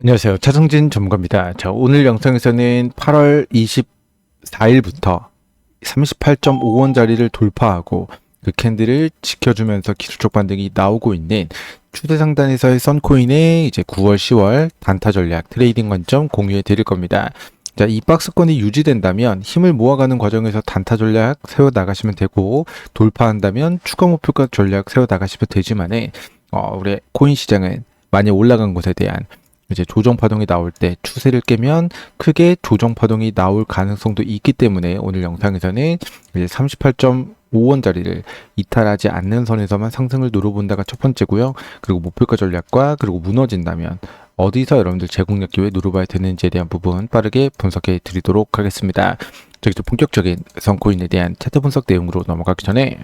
안녕하세요. 차성진 전문가입니다. 자, 오늘 영상에서는 8월 24일부터 38.5원짜리를 돌파하고 그 캔들을 지켜주면서 기술적 반등이 나오고 있는 추세 상단에서의 선코인의 이제 9월, 10월 단타 전략 트레이딩 관점 공유해 드릴 겁니다. 자, 이 박스권이 유지된다면 힘을 모아가는 과정에서 단타 전략 세워 나가시면 되고 돌파한다면 추가 목표가 전략 세워 나가시면 되지만은 어, 우리 코인 시장은 많이 올라간 곳에 대한 이제 조정 파동이 나올 때 추세를 깨면 크게 조정 파동이 나올 가능성도 있기 때문에 오늘 영상에서는 이제 38.5원짜리를 이탈하지 않는 선에서만 상승을 누려본다가 첫 번째고요. 그리고 목표가 전략과 그리고 무너진다면 어디서 여러분들 제공력 기회 누려봐야 되는지에 대한 부분 빠르게 분석해 드리도록 하겠습니다. 저기 또 본격적인 선코인에 대한 차트 분석 내용으로 넘어가기 전에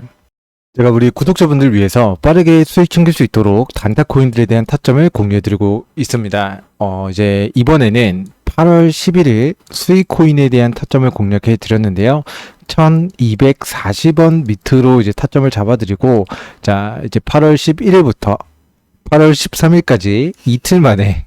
제가 우리 구독자분들 위해서 빠르게 수익 챙길 수 있도록 단타 코인들에 대한 타점을 공유해드리고 있습니다. 어, 이제 이번에는 8월 11일 수익 코인에 대한 타점을 공략해 드렸는데요. 1240원 밑으로 이제 타점을 잡아드리고, 자, 이제 8월 11일부터 8월 13일까지 이틀 만에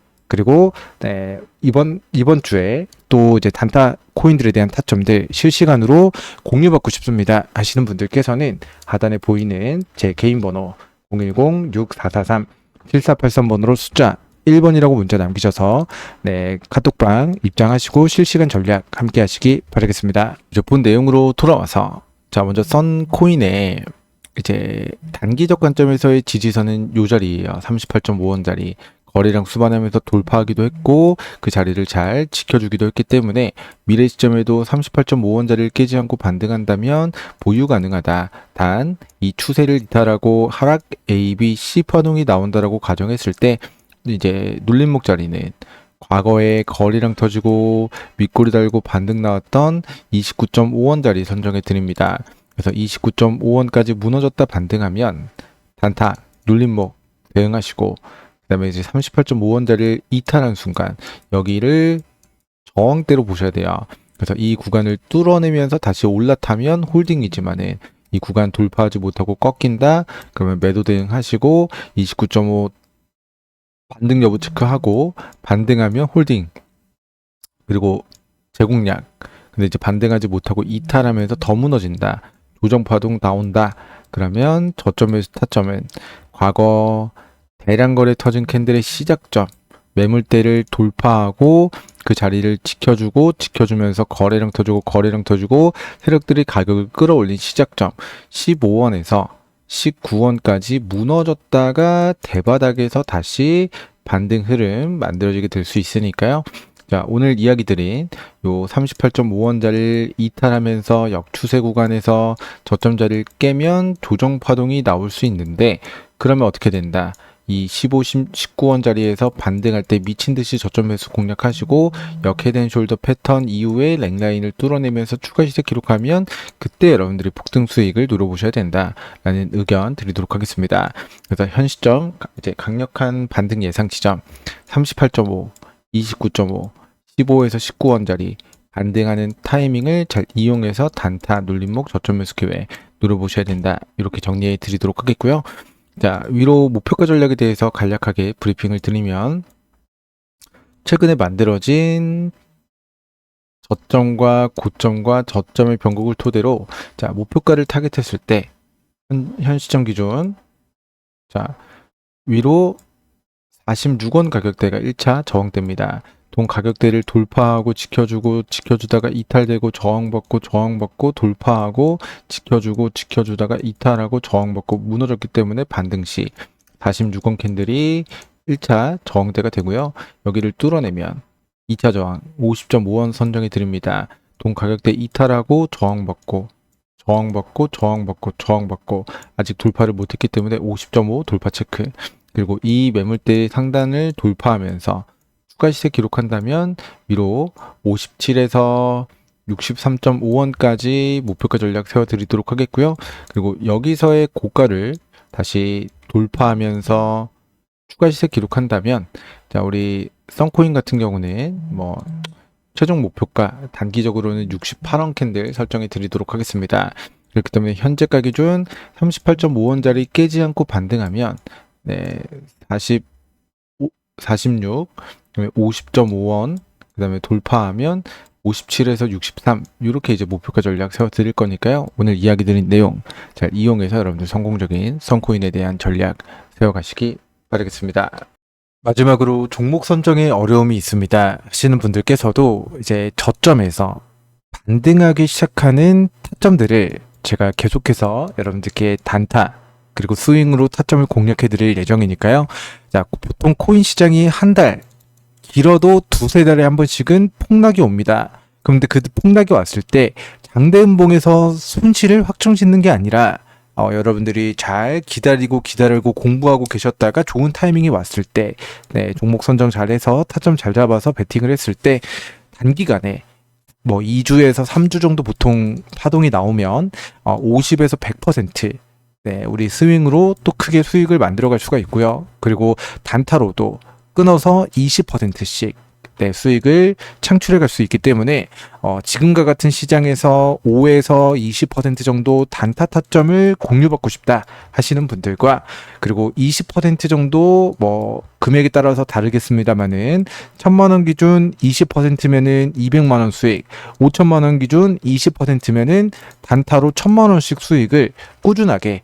그리고 네, 이번 이번 주에 또 이제 단타 코인들에 대한 타점들 실시간으로 공유받고 싶습니다 하시는 분들께서는 하단에 보이는 제 개인 번호 010-6443-7483번으로 숫자 1번이라고 문자 남기셔서 네 카톡방 입장하시고 실시간 전략 함께 하시기 바라겠습니다. 이제 본 내용으로 돌아와서 자 먼저 선 코인의 이제 단기적 관점에서의 지지선은 요 자리예요. 38.5원짜리 거래량 수반하면서 돌파하기도 했고 그 자리를 잘 지켜주기도 했기 때문에 미래 시점에도 38.5원짜리를 깨지 않고 반등한다면 보유 가능하다. 단 이 추세를 이탈하고 하락 A, B, C 파동이 나온다라고 가정했을 때 이제 눌림목 자리는 과거에 거래량 터지고 윗꼬리 달고 반등 나왔던 29.5원짜리 선정해 드립니다. 그래서 29.5원까지 무너졌다 반등하면 단타 눌림목 대응하시고 그다음에 이제 38.5원짜리를 이탈한 순간 여기를 저항대로 보셔야 돼요. 그래서 이 구간을 뚫어내면서 다시 올라타면 홀딩이지만은 이 구간 돌파하지 못하고 꺾인다. 그러면 매도 대응하시고 29.5 반등 여부 체크하고 반등하면 홀딩 그리고 제공량 근데 이제 반등하지 못하고 이탈하면서 더 무너진다 조정 파동 나온다 그러면 저점에서 타점은 과거 대량 거래 터진 캔들의 시작점 매물대를 돌파하고 그 자리를 지켜주고 지켜주면서 거래량 터주고 거래량 터주고 세력들이 가격을 끌어올린 시작점 15원에서 19원까지 무너졌다가 대바닥에서 다시 반등 흐름 만들어지게 될 수 있으니까요. 자, 오늘 이야기 드린 요 38.5원짜리를 이탈하면서 역추세 구간에서 저점 자리를 깨면 조정 파동이 나올 수 있는데 그러면 어떻게 된다? 이 15, 19원짜리에서 반등할 때 미친 듯이 저점 매수 공략하시고 역헤드앤 숄더 패턴 이후에 랭라인을 뚫어내면서 추가 시세 기록하면 그때 여러분들이 폭등 수익을 노려보셔야 된다라는 의견 드리도록 하겠습니다. 그래서 현 시점 이제 강력한 반등 예상 지점 38.5, 29.5, 15에서 19원짜리 반등하는 타이밍을 잘 이용해서 단타 눌림목 저점 매수 기회 노려보셔야 된다. 이렇게 정리해 드리도록 하겠고요. 자, 위로 목표가 전략에 대해서 간략하게 브리핑을 드리면 최근에 만들어진 저점과 고점과 저점의 변곡을 토대로 자, 목표가를 타겟했을 때 현, 현 시점 기준 자, 위로 46원 가격대가 1차 저항대입니다. 동 가격대를 돌파하고 지켜주고 지켜주다가 이탈되고 저항받고 저항받고 돌파하고 지켜주고 지켜주다가 이탈하고 저항받고 무너졌기 때문에 반등 시 46원 캔들이 1차 저항대가 되고요. 여기를 뚫어내면 2차 저항 50.5원 선정해 드립니다. 동 가격대 이탈하고 저항받고 저항받고 저항받고 저항받고 아직 돌파를 못했기 때문에 50.5 돌파 체크 그리고 이 매물대 상단을 돌파하면서 추가 시세 기록한다면 위로 57에서 63.5원까지 목표가 전략 세워드리도록 하겠고요. 그리고 여기서의 고가를 다시 돌파하면서 추가 시세 기록한다면 자 우리 썬코인 같은 경우는 뭐 최종 목표가 단기적으로는 68원 캔들 설정해 드리도록 하겠습니다. 그렇기 때문에 현재가 기준 38.5원짜리 깨지 않고 반등하면 네, 40, 46, 그다음에 50.5원, 그다음에 돌파하면 57에서 63 이렇게 이제 목표가 전략 세워 드릴 거니까요. 오늘 이야기 드린 내용 잘 이용해서 여러분들 성공적인 선코인에 대한 전략 세워 가시기 바라겠습니다. 마지막으로 종목 선정에 어려움이 있습니다 하시는 분들께서도 이제 저점에서 반등하기 시작하는 타점들을 제가 계속해서 여러분들께 단타 그리고 스윙으로 타점을 공략해 드릴 예정이니까요. 자, 보통 코인 시장이 한 달, 길어도 두세 달에 한 번씩은 폭락이 옵니다. 그런데 그 폭락이 왔을 때 장대음봉에서 손실을 확정 짓는 게 아니라 어, 여러분들이 잘 기다리고 기다리고 공부하고 계셨다가 좋은 타이밍이 왔을 때, 네, 종목 선정 잘해서 타점 잘 잡아서 베팅을 했을 때 단기간에 뭐 2주에서 3주 정도 보통 파동이 나오면 어, 50에서 100% 네, 우리 스윙으로 또 크게 수익을 만들어갈 수가 있고요. 그리고 단타로도 끊어서 20%씩 네, 수익을 창출해 갈 수 있기 때문에 어, 지금과 같은 시장에서 5에서 20% 정도 단타 타점을 공유받고 싶다 하시는 분들과 그리고 20% 정도 뭐 금액에 따라서 다르겠습니다만은 1000만 원 기준 20%면은 200만 원 수익, 5천만 원 기준 20%면은 단타로 1000만 원씩 수익을 꾸준하게